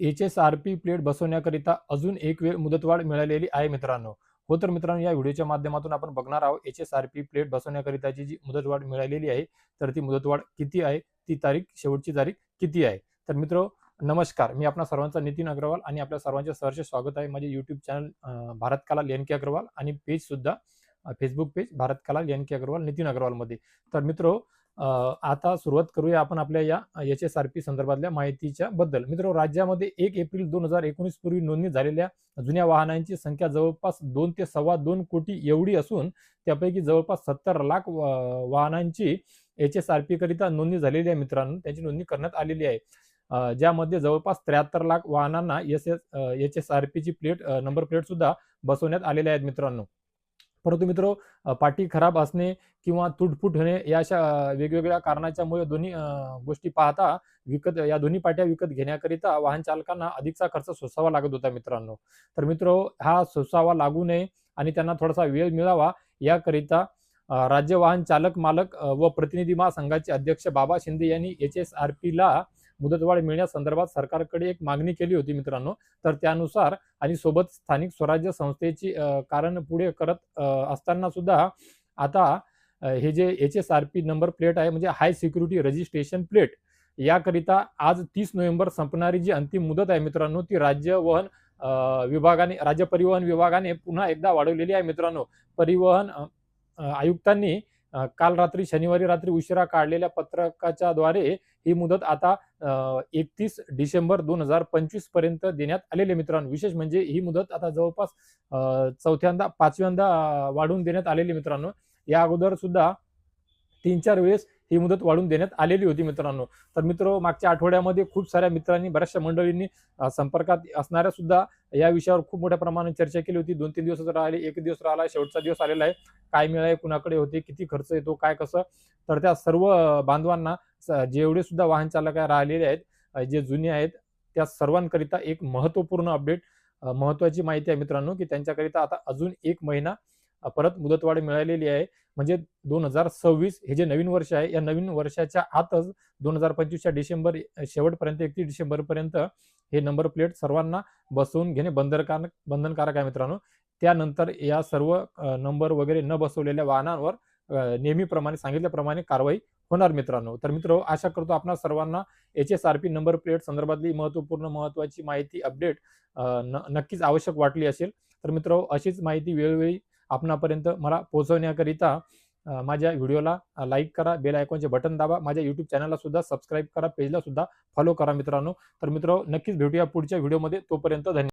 H S R P plate बसवण्याकरिता अजून एक वेळ मुदतवाढ मिळालेली आहे मित्रांनो. हो तर मित्रांनो या व्हिडिओच्या माध्यमातून आपण बघणार आहोत H S R P plate बसवण्याकरिताची जी मुदतवाढ मिळालेली आहे तर ती मुदतवाढ किती आहे ती तारीख शेवटची तारीख किती आहे? तर मित्र नमस्कार. मी आपणा सर्वांचा नितीन अग्रवाल आणि आपल्या सर्वांचे सहर्ष स्वागत आहे माझे YouTube channel Bharat Kala lane K Agarwal आणि पेज सुद्धा Facebook page Bharat Kala lane K Agrawal Nitin अग्रवालमध्ये. तर मित्र आता सुरुवात करूया आपण आपल्या या एच एस आर पी संदर्भातल्या माहितीच्या बद्दल. मित्र राज्यामध्ये एक एप्रिल दोन हजार एकोणीस पूर्वी नोंदणी झालेल्या जुन्या वाहनांची संख्या जवळपास दोन ते सव्वा दोन कोटी एवढी असून त्यापैकी जवळपास सत्तर लाख वाहनांची एच एस आर पी करिता नोंदणी झालेली आहे मित्रांनो. त्याची नोंदणी करण्यात आलेली आहे. ज्यामध्ये जवळपास त्र्याहत्तर लाख वाहनांना S S H S R पीची प्लेट नंबर प्लेट सुद्धा बसवण्यात आलेल्या आहेत मित्रांनो. परंतु मित्र पाठी खराब असणे किंवा तुटफूट होणे या अशा वेगवेगळ्या कारणाच्यामुळे दोन्ही गोष्टी पाहता विकत या दोन्ही पाट्या विकत घेण्याकरिता वाहन चालकांना अधिकचा खर्च सोसावा लागत होता मित्रांनो. तर मित्र हा सोसावा लागू नये आणि त्यांना थोडासा वेळ मिळावा याकरिता राज्य वाहन चालक मालक व प्रतिनिधी महासंघाचे अध्यक्ष बाबा शिंदे यांनी एच एस आर पीला मुदतवाढ मिळण्यासंदर्भात सरकारकडे एक मागणी केली होती मित्रांनो. तर त्यानुसार आणि सोबत स्थानिक स्वराज्य संस्थेची कारण पुढे करत असताना सुद्धा आता हे जे H S R P number plate आहे म्हणजे हाय सिक्युरिटी रजिस्ट्रेशन प्लेट याकरिता आज तीस नोव्हेंबर संपणारी जी अंतिम मुदत आहे मित्रांनो ती राज्य वहन विभागाने राज्य परिवहन विभागाने पुन्हा एकदा वाढवलेली आहे मित्रांनो. परिवहन आयुक्तांनी काल रात्री शनिवारी रात्री उशिरा काढलेल्या पत्रकाच्या द्वारे ही मुदत आता एकतीस डिसेंबर दोन हजार पंचवीसपर्यंत देण्यात आलेले मित्रांनो. विशेष म्हणजे ही मुदत आता जवळपास चौथ्यांदा पाचव्यांदा वाढवून देण्यात आलेली मित्रांनो. या अगोदर सुद्धा तीन चार वेळेस ही मुदत वाढवून देण्यात आलेली होती मित्रांनो. तर मित्र मागच्या आठवड्यामध्ये खूप साऱ्या मित्रांनी बऱ्याचशा मंडळींनी संपर्कात असणाऱ्या सुद्धा या विषयावर खूप मोठ्या प्रमाणात चर्चा केली होती. दोन तीन दिवस राहिले एक दिवस राहिला शेवटचा दिवस आलेला आहे. काय मिळाले कुणाकडे होते किती खर्च येतो काय कसं? तर त्या सर्व बांधवांना जेवढे सुद्धा वाहन चालक राहिलेले आहेत जे जुने आहेत त्या सर्वांकरिता एक महत्त्वपूर्ण अपडेट महत्वाची महत्त्वाची माहिती आहे मित्रांनो की त्यांच्याकरिता आता अजून एक महिना परत मुदतवाढ मिळालेली आहे. म्हणजे दोन हजार सव्वीस हे जे नवीन वर्ष आहे या नवीन वर्षाच्या आतच दोन हजार पंचवीसच्या डिसेंबर शेवटपर्यंत एकतीस डिसेंबरपर्यंत हे नंबर प्लेट सर्वांना बसवून घेणे बंधनकारक बंधनकारक आहे मित्रांनो. त्यानंतर या सर्व नंबर वगैरे न बसवलेल्या वाहनांवर नेहमीप्रमाणे सांगितल्याप्रमाणे कारवाई होणार मित्रांनो. तर मित्र आशा करतो आपणा सर्वांना H S R P number plate संदर्भातली महत्त्वपूर्ण महत्त्वाची माहिती अपडेट नक्कीच आवश्यक वाटली असेल. तर मित्र अशीच माहिती वेळोवेळी आपणापर्यंत मला पोहोचवण्याकरिता माझ्या व्हिडिओला लाईक करा बेल आयकॉनचे बटन दाबा माझ्या युट्यूब चॅनलला सुद्धा सबस्क्राईब करा पेजला सुद्धा फॉलो करा मित्रांनो. तर मित्र नक्कीच भेटूया पुढच्या व्हिडिओमध्ये. तोपर्यंत धन्यवाद.